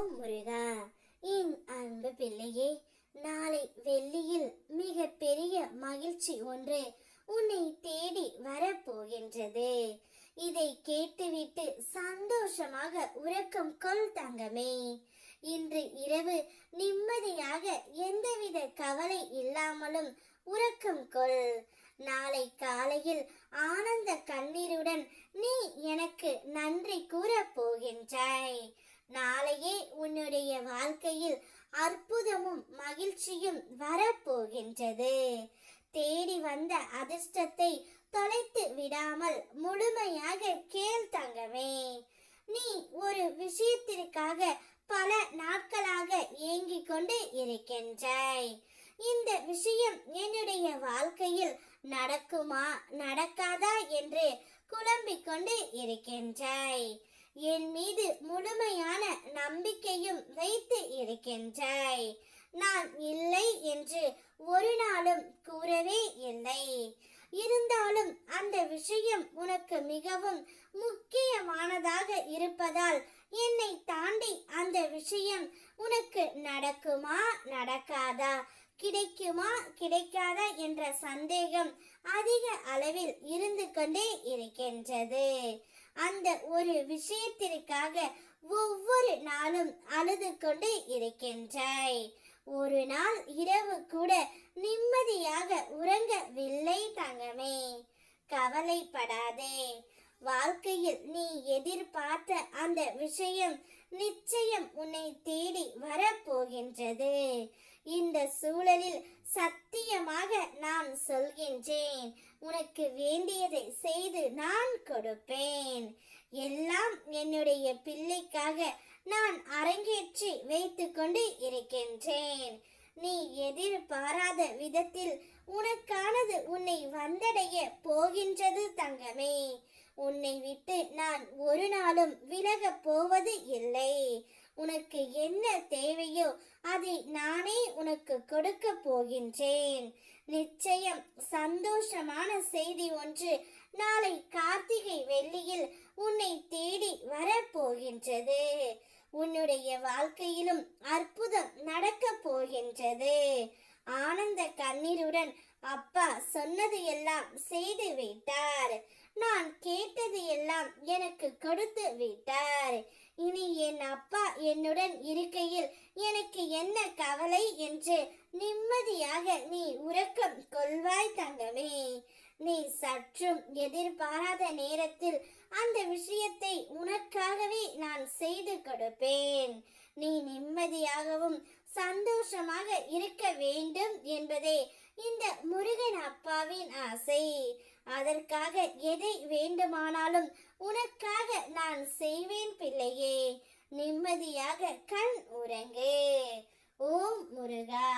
ஓம் முருகா என் அன்பு பிள்ளையே நாளை வெள்ளியில் மிக பெரிய மகிழ்ச்சி ஒன்று உன்னை தேடி வரப்போகின்றது. இதை கேட்டுவிட்டு சந்தோஷமாக உறக்கம் கொள் தங்கமே. இன்று இரவு நிம்மதியாக எந்தவித கவலை இல்லாமலும் உறக்கம் கொள். நாளை காலையில் ஆனந்த கண்ணீர் நீ எனக்கு நன்றி கூறப் போகின்றாய் நாளையே உன்னுடைய வாழ்க்கையில் அற்புதமும் மகிழ்ச்சியும் வரப்போகின்றது. தேடி வந்த அதிர்ஷ்டத்தை தொலைத்து விடாமல் முழுமையாக கேள் தங்கமே. நீ ஒரு விஷயத்திற்காக பல நாட்களாக ஏங்கிக் கொண்டு இருக்கின்றாய். இந்த விஷயம் என்னுடைய வாழ்க்கையில் நடக்குமா நடக்காதா என்று குழம்பிக் கொண்டு இருக்கின்றாய். என் மீது முழுமையான நம்பிக்கையும் வைத்து இருக்கின்றாய். நான் இல்லை என்று ஒரு நாளும் கூறவே இல்லை. இருந்தாலும் அந்த விஷயம் உனக்கு மிகவும் முக்கியமானதாக இருப்பதால் என்னை தாண்டி அந்த விஷயம் உனக்கு நடக்குமா நடக்காதா கிடைக்குமா கிடைக்காதா என்ற சந்தேகம் அதிக அளவில் இருந்து கொண்டே இருக்கின்றது. அந்த ஒரு விஷயத்திற்காக ஒவ்வொரு நாளும் அழுது கொண்டு இருக்கின்றாய். ஒரு நாள் இரவு கூட நிம்மதியாக உறங்கவில்லை தங்கமே. கவலைப்படாதே. வாழ்க்கையில் நீ எதிர்பார்த்த அந்த விஷயம் நிச்சயம் உன்னை தேடி வரப்போகின்றது. இந்த சூழலில் சத்தியமாக நான் சொல்கின்றேன். உனக்கு வேண்டியதை செய்து நான் கொடுப்பேன். எல்லாம் என்னுடைய பிள்ளைக்காக நான் அரங்கேற்றி வைத்துக்கொண்டு இருக்கின்றேன். நீ எதிர்பாராத விதத்தில் உனக்கானது உன்னை வந்தடைய போகின்றது தங்கமே. உன்னை விட்டு நான் ஒரு நாளும் விலகப் போவது இல்லை. உனக்கு என்ன தேவையோ அதை நானே உனக்கு கொடுக்க போகின்றேன். நிச்சயம் சந்தோஷமான செய்தி ஒன்று நாளை கார்த்திகை வெள்ளியில் உன்னை தேடி வரப்போகின்றது உன்னுடைய வாழ்க்கையிலும் அற்புதம் நடக்கப் போகின்றது. ஆனந்த கண்ணீருடன் அப்பா சொன்னது எல்லாம் செய்து விட்டார். நான் கேட்டது எல்லாம் எனக்கு கொடுத்து விட்டார். இனி என் அப்பா என்னுடன் இருக்கையில் எனக்கு என்ன கவலை என்று நிம்மதியாக நீ உறக்கம் கொள்வாய் தங்கமே. நீ சற்றும் எதிர்பாராத நேரத்தில் அந்த விஷயத்தை உனக்காகவே நான் செய்து கொடுப்பேன். நீ நிம்மதியாகவும் சந்தோஷமாக இருக்க வேண்டும் என்பதே இந்த முருகன் அப்பாவின் அதற்காக எதை வேண்டுமானாலும் உனக்காக நான் செய்வேன் பிள்ளையே. நிம்மதியாக கண் உறங்கு. ஓம் முருகா.